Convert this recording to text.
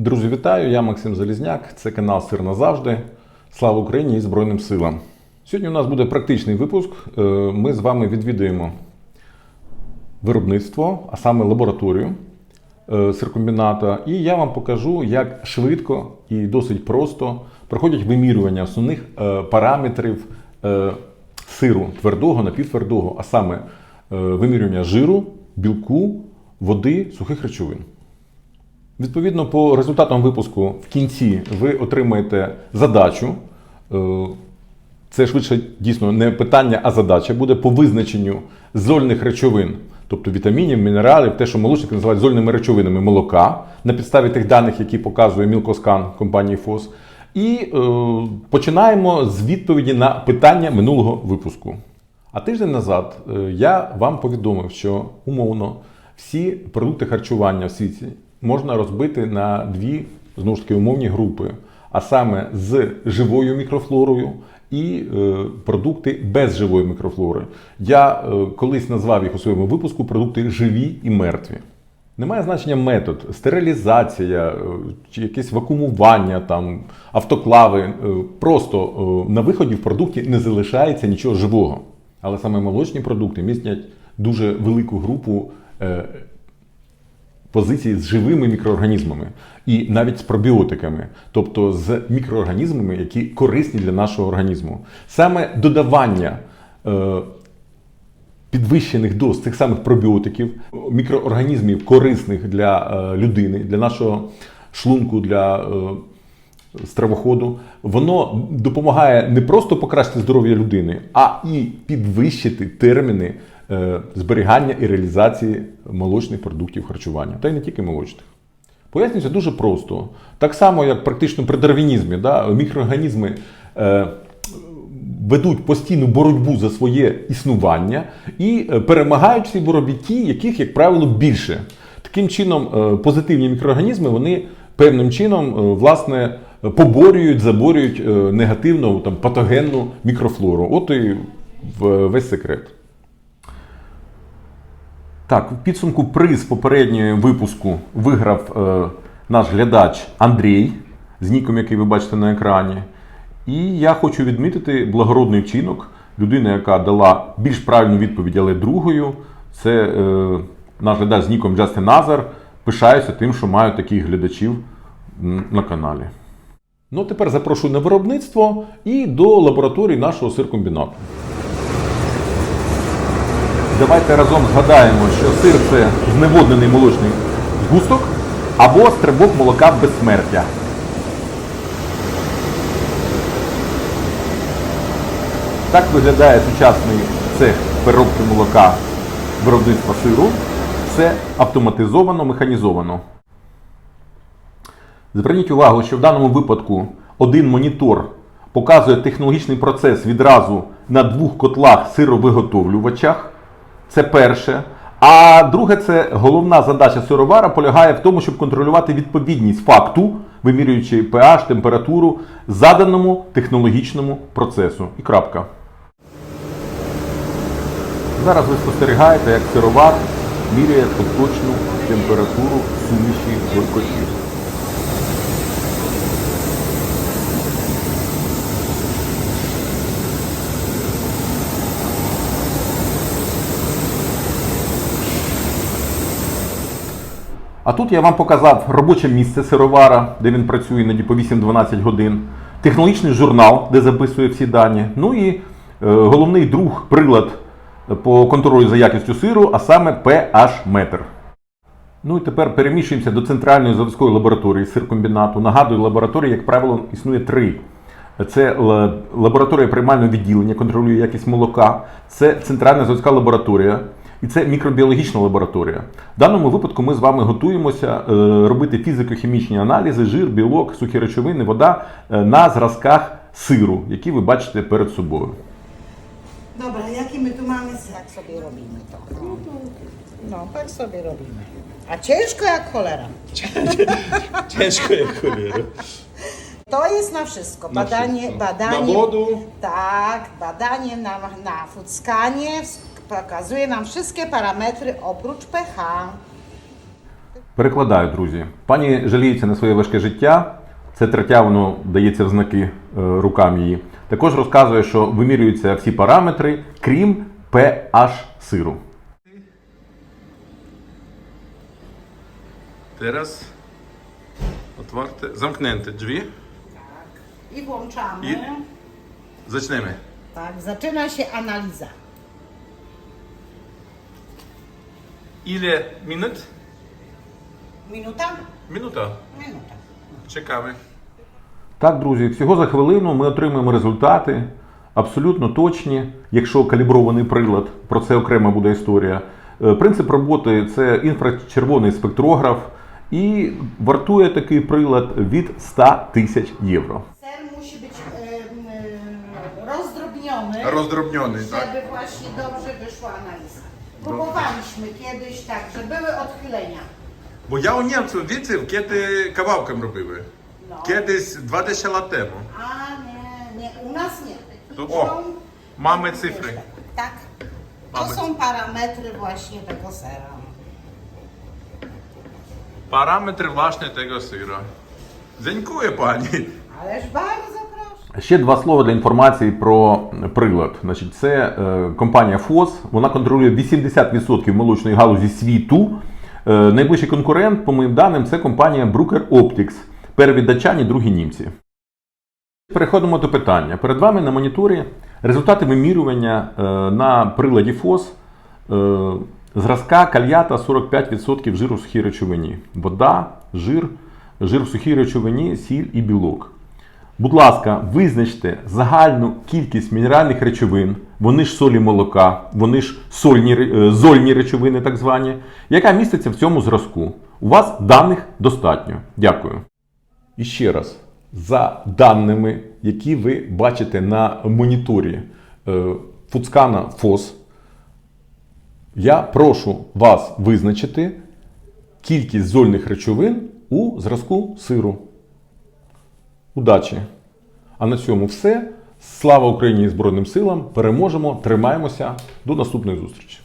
Друзі, вітаю! Я Максим Залізняк. Це канал Сир назавжди. Слава Україні і Збройним силам. Сьогодні у нас буде практичний випуск. Е, Ми з вами відвідуємо виробництво, а саме лабораторію е, сиркомбіната. І я вам покажу, як швидко і досить просто проходять вимірювання основних е, параметрів е, сиру твердого, напівтвердого, а саме е, вимірювання жиру, білку, води, сухих речовин. Відповідно, по результатам випуску в кінці ви отримаєте задачу. Е, Це швидше дійсно не питання, а задача буде по визначенню зольних речовин, тобто вітамінів, мінералів, те, що молочники називають зольними речовинами молока, на підставі тих даних, які показує Мілкоскан компанії ФОС. І е, починаємо з відповіді на питання минулого випуску. А тиждень назад е, я вам повідомив, що умовно всі продукти харчування в світі можна розбити на дві знову ж таки умовні групи, а саме з живою мікрофлорою і е, продукти без живої мікрофлори. Я е, колись назвав їх у своєму випуску продукти живі і мертві. Немає значення метод, стерилізація, е, чи якесь вакуумування, там, автоклави. Просто на виході в продукті не залишається нічого живого. Але саме молочні продукти містять дуже велику групу позицій з живими мікроорганізмами і навіть з пробіотиками, тобто з мікроорганізмами, які корисні для нашого організму. Саме додавання е, підвищених доз цих самих пробіотиків, мікроорганізмів корисних для е, людини, для нашого шлунку, для е, стравоходу, воно допомагає не просто покращити здоров'я людини, а і підвищити терміни зберігання і реалізації молочних продуктів харчування, та й не тільки молочних. Пояснюється дуже просто. Так само, як практично при дарвінізмі, да, мікроорганізми е, ведуть постійну боротьбу за своє існування і е, перемагають в цій боротьбі ті, яких, як правило, більше. Таким чином, е, позитивні мікроорганізми вони певним чином е, власне поборюють, заборюють е, негативну там, патогенну мікрофлору. От і весь секрет. Так, в підсумку приз попереднього випуску виграв е, наш глядач Андрій з ніком, який ви бачите на екрані. І я хочу відмітити благородний вчинок. Людина, яка дала більш правильну відповідь, але другою, це е, наш глядач з ніком Джастин Назар. Пишаюся тим, що маю таких глядачів на каналі. Ну, тепер запрошую на виробництво і до лабораторії нашого сиркомбінату. Давайте разом згадаємо, що сир це зневоднений молочний згусток або стрибок молока безсмертя. Так виглядає сучасний цех переробки молока виробництва сиру. Все автоматизовано, механізовано. Зверніть увагу, що в даному випадку один монітор показує технологічний процес відразу на двох котлах сировиготовлювачах. Це перше. А друге, це головна задача сировара полягає в тому, щоб контролювати відповідність факту, вимірюючи pH, температуру, заданому технологічному процесу. І крапка. Зараз ви спостерігаєте, як сировар міряє поточну температуру суміші горькотів. А тут я вам показав робоче місце сировара, де він працює іноді по 8-12 годин, технологічний журнал, де записує всі дані. Ну і е, головний друг, прилад по контролю за якістю сиру, а саме pH-метр. Ну і тепер переміщуємося до центральної заводської лабораторії сиркомбінату. Нагадую, лабораторії, як правило, існує три. Це лабораторія приймального відділення, контролює якість молока, це центральна заводська лабораторія і це мікробіологічна лабораторія. В даному випадку ми з вами готуємося е, робити фізико-хімічні аналізи, жир, білок, сухі речовини, вода е, на зразках сиру, які ви бачите перед собою. Jaki my tu mamy ser? Tak sobie robimy to. No, no tak sobie robimy. A ciężko jak cholera. Ciężko jak cholera. To jest na wszystko. Na Badanie, wszystko. badanie. Na wodu? Tak, badanie na, na fuckanie pokazuje nam wszystkie parametry oprócz pH. Перекладаю, друзі. Пані жаліється на своє важке життя. Це третя воно дається в знаки е, рукам її. Також розказує, що вимірюються всі параметри, крім pH сиру. Teraz otwarte, zamknięte drzwi. I włączamy. I- Zaczniemy. Tak, zaczyna się analiza. Ile minut? Minuta? Minuta. Minuta. Czekamy. Так, друзі, всього за хвилину ми отримаємо результати абсолютно точні, якщо калібрований прилад, про це окрема буде історія. Е, Принцип роботи це інфрачервоний спектрограф, і вартує такий прилад від 100 тисяч євро. Ser musi być em, rozdrobniony, Rozdrobniony, tak? żeby właśnie dobrze wyszła analiza. Próbowaliśmy kiedyś tak, że były odchylenia. Bo ja u Niemców wiecie, kiedy kawałkiem robiły. No. Kiedyś 20 lat temu. A nie, nie, u nas nie. To- Są- mamy cyfry. Tak. To Mamy- są parametry właśnie tego sera. Parametry właśnie tego syra. Dziękuję pani. Ależ bardzo proszę. Ще два слова для інформації про прилад. Значить, це е, компанія FOS. Вона контролює 80% молочної галузі світу. Е, найближчий конкурент, по моїм даним, це компанія Bruker Optics. Перві датчані, другі німці. Переходимо до питання. Перед вами на моніторі результати вимірювання е, на приладі ФОС е, зразка кальята 45% жиру в сухій речовині. Вода, жир, жир в сухій речовині, сіль і білок. Будь ласка, визначте загальну кількість мінеральних речовин, вони ж солі молока, вони ж сольні, е, зольні речовини, так звані, яка міститься в цьому зразку. У вас даних достатньо. Дякую. І ще раз, за даними, які ви бачите на моніторі е, Фуцкана ФОС, я прошу вас визначити кількість зольних речовин у зразку сиру. Удачі! А на цьому все. Слава Україні і Збройним силам! Переможемо! Тримаємося! До наступної зустрічі!